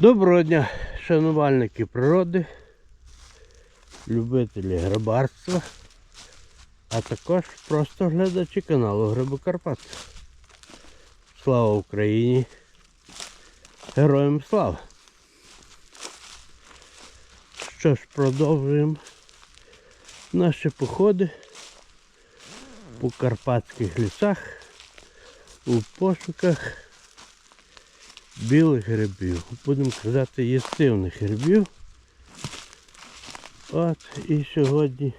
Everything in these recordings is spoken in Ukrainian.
Доброго дня, шанувальники природи, любителі грибарства, а також просто глядачі каналу Гриби Карпат. Слава Україні! Героям слава! Що ж, продовжуємо наші походи по карпатських лісах у пошуках білих грибів. Будемо казати їстивних грибів. От і сьогодні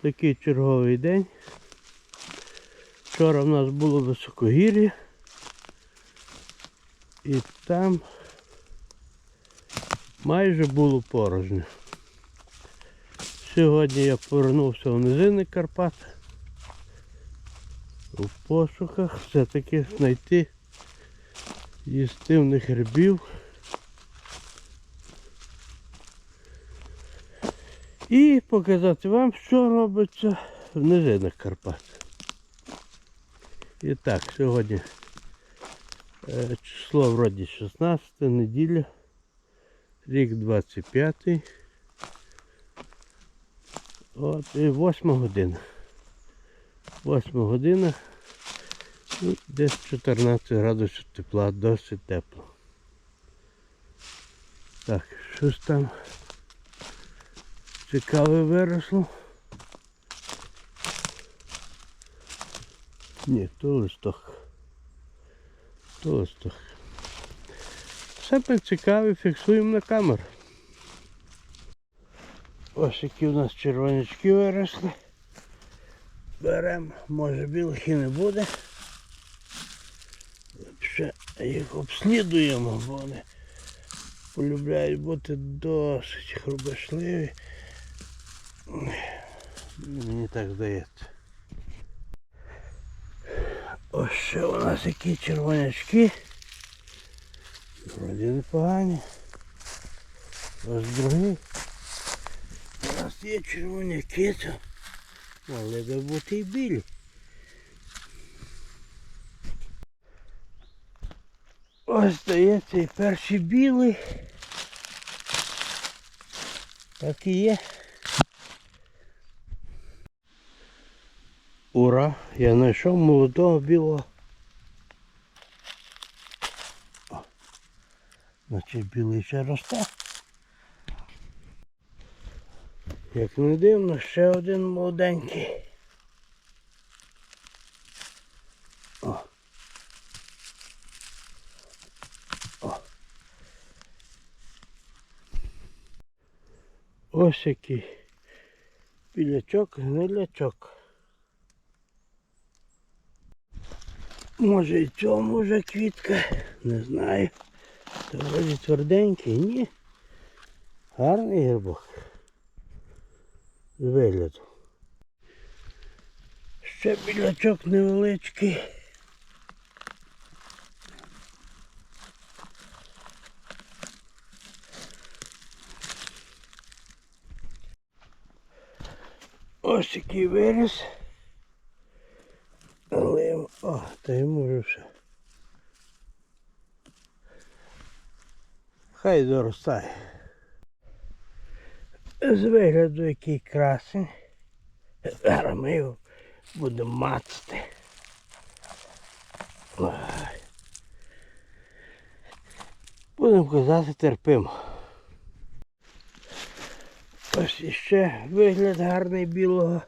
такий черговий день. Вчора в нас було високогір'я. І там майже було порожньо. Сьогодні я повернувся в низини Карпат. У пошуках все-таки знайти їстивних грибів. І показати вам, що робиться в низинах Карпат. І так, сьогодні е, число вроді 16 неділя, рік 25. От і 8 година. 8 година. Ну, Десь 14 градусів тепла, досить тепло. Так, щось там цікаве виросло. Ні, то листок. То листок. Все цікаве, фіксуємо на камеру. Ось які у нас червонячки виросли. Беремо, може білих і не буде ще їх обслідуємо, бо вони полюбляють бути досить хрубашливі. Мені так здається. Ось ще у нас які червонячки. Вроді непогані. Ось другий. У нас є червоняки, могли би бути і білі. Ось здається і перший білий. Так і є. Ура! Я знайшов молодого білого. Значить білий ще росте. Як не дивно, ще один молоденький. Ось який білячок, гнилячок. Може і цьому вже квітка, не знаю. Вроді тверденький, ні. Гарний грибок. З вигляду. Ще білячок невеличкий. Ось який виріс. Але о, та йому вже все. Хай доростає. З вигляду який красень. Зараз ми його будемо мацати. Будемо казати терпимо. Ось іще вигляд гарний білого.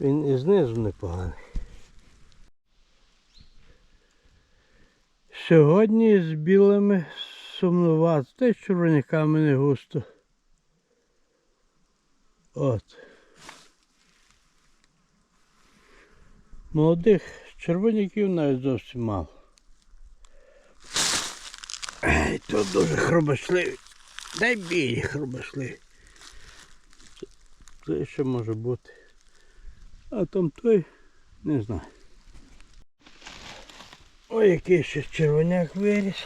Він і знизу непоганий. Сьогодні з білими сумнувато, та й з червоняками не густо. От. Молодих червоняків навіть зовсім мало. Тут дуже хробашливі. Дай білі хробашливі. Це ще може бути. А там той не знаю. Ой, який ще червоняк виріс.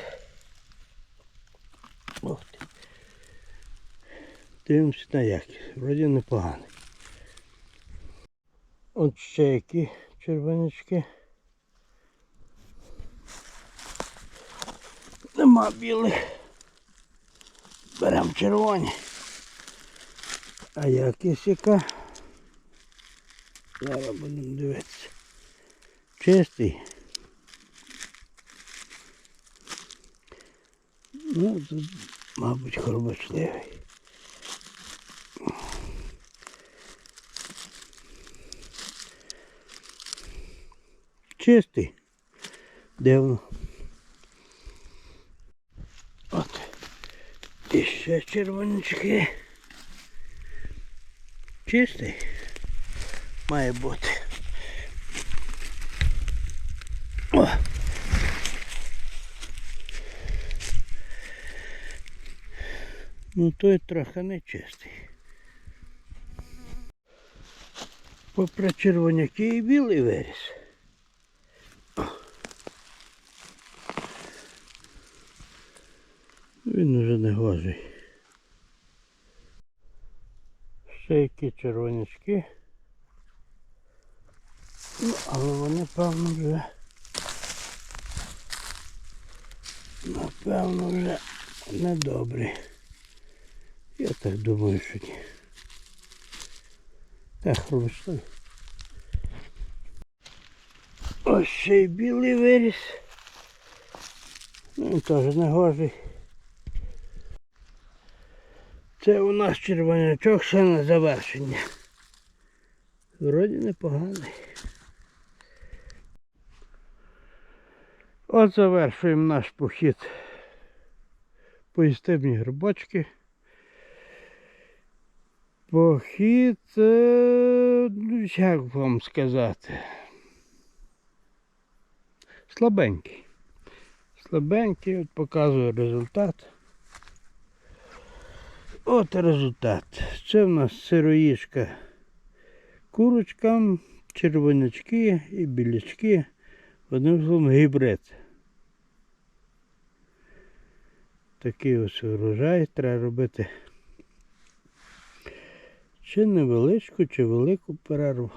Ох ти. Дивимося на якість. Вроді непоганий. От ще які червонячки. Нема білих. Беремо червоні. А якість яка? Зараз будемо дивитися. Чистий. Ну, тут, мабуть, хробочливий. Чистий. Дивно. І ще червонячки. Чистий. Має бути. О. Ну той трохи не чистий. Попри червоняки і білий виріс. Він уже не гожий. Ще які червонячки. Ну, але вони, певно, вже. Напевно, вже недобрі. Я так думаю, що ні. Так, хрустові. Ось ще й білий виріс. Ну, теж не гожий. Це у нас червонячок ще на завершення. Вроді непоганий. От завершуємо наш похід по грибочки. Похід, е, ну, як вам сказати, слабенький. Слабенький, от показую результат. От результат. Це в нас сироїшка курочка, червонячки і білячки. Одним словом гібрид. Такий ось урожай треба робити. Чи невеличку, чи велику перерву.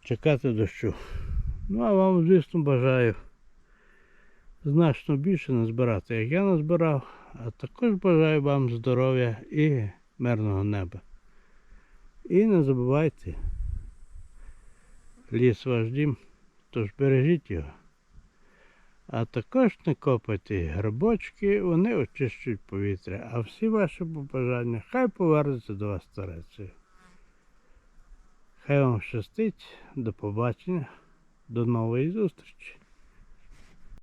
Чекати дощу. Ну а вам, звісно, бажаю значно більше назбирати, як я назбирав, а також бажаю вам здоров'я і мирного неба. І не забувайте, ліс ваш дім, тож бережіть його. А також не копайте грибочки, вони очищують повітря, а всі ваші побажання хай повернуться до вас старецею. Хай вам щастить, до побачення, до нової зустрічі.